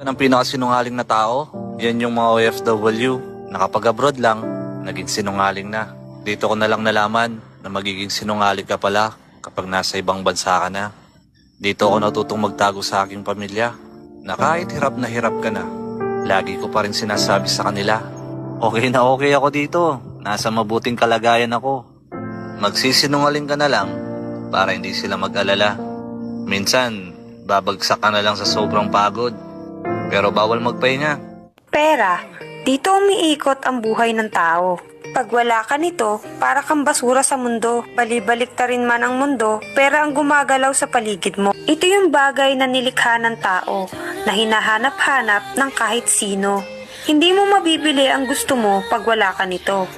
ng pinakasinungaling na tao, yan yung mga OFW. Nakapag-abroad lang, naging sinungaling na. Dito ko na lang nalaman na magiging sinungaling ka pala kapag nasa ibang bansa ka na. Dito ako natutong magtago sa aking pamilya na kahit hirap na hirap ka na, lagi ko pa rin sinasabi sa kanila, okay na okay ako dito, nasa mabuting kalagayan ako. Magsisinungaling ka na lang para hindi sila mag-alala. Minsan, babagsak ka na lang sa sobrang pagod. Pero bawal magpahinga. Pera, dito umiikot ang buhay ng tao. Pag wala ka nito, para kang basura sa mundo. Balibalik ta rin man ang mundo, pera ang gumagalaw sa paligid mo. Ito yung bagay na nilikha ng tao, na hinahanap-hanap ng kahit sino. Hindi mo mabibili ang gusto mo pag wala ka nito.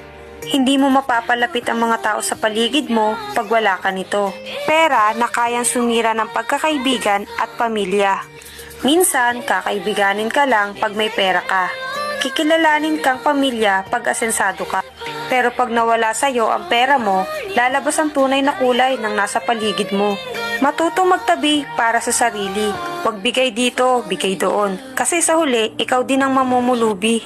Hindi mo mapapalapit ang mga tao sa paligid mo pag wala ka nito. Pera na kayang sumira ng pagkakaibigan at pamilya. Minsan, kakaibiganin ka lang pag may pera ka. Kikilalanin kang pamilya pag asensado ka. Pero pag nawala sa'yo ang pera mo, lalabas ang tunay na kulay ng nasa paligid mo. Matutong magtabi para sa sarili. Huwag bigay dito, bigay doon. Kasi sa huli, ikaw din ang mamumulubi.